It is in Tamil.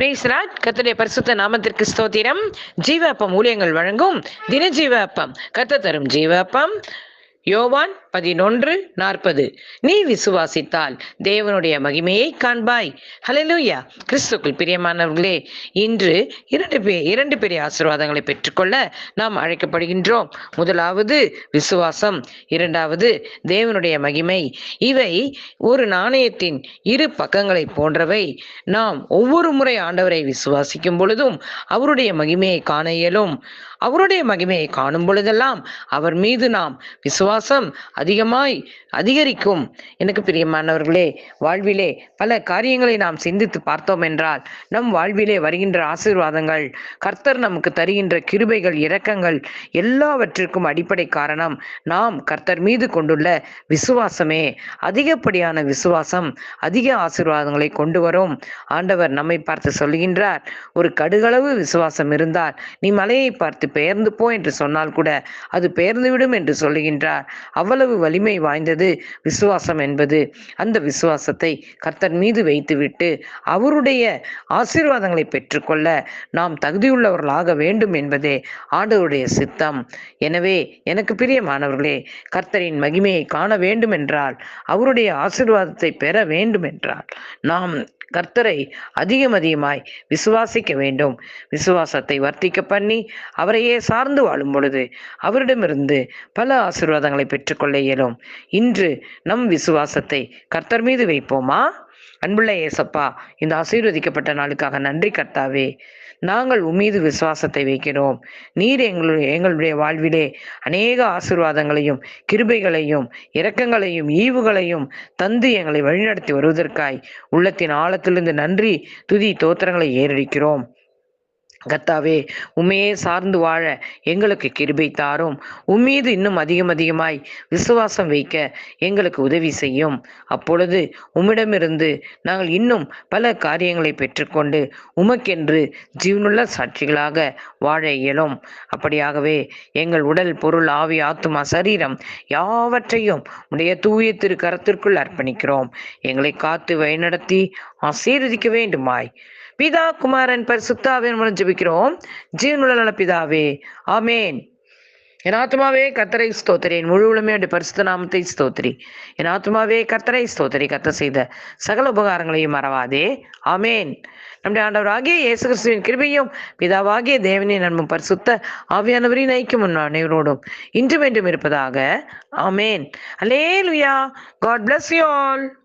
பிரேஸ்ராட் கத்தடைய பரிசுத்த நாமத்திற்கு ஸ்தோத்திரம். ஜீவாப்பம் ஊழியங்கள் வழங்கும். தின ஜீவ அப்பம். கத்த தரும் ஜீவாப்பம் யோவான் பதினொன்று நாற்பது. நீ விசுவாசித்தால் தேவனுடைய மகிமையை காண்பாய். ஹலலூயா கிறிஸ்துக்குள் பிரியமானவர்களே இன்று இரண்டு பே இரண்டு பெரிய ஆசீர்வாதங்களை பெற்றுக்கொள்ள நாம் அழைக்கப்படுகின்றோம். முதலாவது விசுவாசம் இரண்டாவது தேவனுடைய மகிமை. இவை ஒரு நாணயத்தின் இரு பக்கங்களை போன்றவை. நாம் ஒவ்வொரு முறை ஆண்டவரை விசுவாசிக்கும் பொழுதும் அவருடைய மகிமையை காண இயலும். அவருடைய மகிமையை காணும் பொழுதெல்லாம் அவர் மீது நாம் விசுவா விசுவாசம் அதிகமாய் அதிகரிக்கும். எனக்கு பிரியமானவர்களே வாழ்விலே பல காரியங்களை நாம் சிந்தித்து பார்த்தோம் என்றால் நம் வாழ்விலே வருகின்ற ஆசீர்வாதங்கள் கர்த்தர் நமக்கு தருகின்ற கிருபைகள் இரக்கங்கள் எல்லாவற்றிற்கும் அடிப்படை காரணம் நாம் கர்த்தர் மீது கொண்டுள்ள விசுவாசமே. அதிகப்படியான விசுவாசம் அதிக ஆசீர்வாதங்களை கொண்டு வரும். ஆண்டவர் நம்மை பார்த்து சொல்லுகின்றார் ஒரு கடுகளவு விசுவாசம் இருந்தால் நீ மலையை பார்த்து பெயர்ந்து போ என்று சொன்னால் கூட அது பெயர்ந்து விடும் என்று சொல்லுகின்றார். அவ்வளவு வலிமை வாய்ந்தது விசுவாசம் என்பது. அந்த விசுவாசத்தை கர்த்தர் மீது வைத்துவிட்டு அவருடைய ஆசீர்வாதங்களை பெற்றுக்கொள்ள நாம் தகுதியுள்ளவர்களாக வேண்டும் என்பதே ஆண்டவருடைய சித்தம். எனவே எனக்கு பிரியமானவர்களே கர்த்தரின் மகிமையை காண வேண்டும் என்றால் அவருடைய ஆசீர்வாதத்தை பெற வேண்டும் என்றால் நாம் கர்த்தரை அதிகம் அதிகமாய் விசுவாசிக்க வேண்டும். விசுவாசத்தை வர்த்திக்க பண்ணி அவரையே சார்ந்து வாழும் பொழுது அவரிடமிருந்து பல ஆசீர்வாதங்களை பெற்றுக்கொள்ள இயலும். இன்று நம் விசுவாசத்தை கர்த்தர் மீது வைப்போமா? அன்புள்ள ஏசப்பா இந்த ஆசீர்வதிக்கப்பட்ட நாளுக்காக நன்றி கர்த்தாவே. நாங்கள் உமீது விசுவாசத்தை வைக்கிறோம். நீர் எங்களுடைய எங்களுடைய வாழ்விலே அநேக ஆசீர்வாதங்களையும் கிருபைகளையும் இரக்கங்களையும் ஈவுகளையும் தந்து எங்களை வழிநடத்தி வருவதற்காய் உள்ளத்தின் ஆழத்திலிருந்து நன்றி துதி தோத்திரங்களை ஏறடிக்கிறோம். கத்தாவே உமையே சார்ந்து வாழ எங்களுக்கு கிருபை தாரும். உம்மீது இன்னும் அதிகம் அதிகமாய் விசுவாசம் வைக்க எங்களுக்கு உதவி செய்யும். அப்பொழுது உம்மிடமிருந்து நாங்கள் இன்னும் பல காரியங்களை பெற்றுக்கொண்டு உமக்கென்று ஜீவனுள்ள சாட்சிகளாக வாழ இயலும். அப்படியாகவே எங்கள் உடல் பொருள் ஆவி ஆத்துமா சரீரம் யாவற்றையும் உடைய தூய திரு கரத்திற்குள் அர்ப்பணிக்கிறோம். எங்களை காத்து வழிநடத்தி ஆசீர்வதிக்க வேண்டுமாய். பிதா குமாரன் பரிசுத்தாவின் மூலம் ஜெபிக்கிறோம். ஜீவனுள்ள நல பிதாவே ஆமேன். என் ஆத்மாவே கத்தரை ஸ்தோத்திரி. என் முழு உளமையோட பரிசுத்த நாமத்தை ஸ்தோத்திரி. என் ஆத்மாவே கத்தரை ஸ்தோத்திரி. கத்த செய்த சகல உபகாரங்களையும் மறவாதே. ஆமேன். நம்முடைய ஆண்டவராகிய இயேசு கிறிஸ்துவின் கிருபையும் பிதாவாகிய தேவனின் நன்மும் பரிசுத்த ஆவியானவரின் ஐக்கியம் அனைவரோடும் இன்று வேண்டும் இருப்பதாக. Amen. Hallelujah God bless you all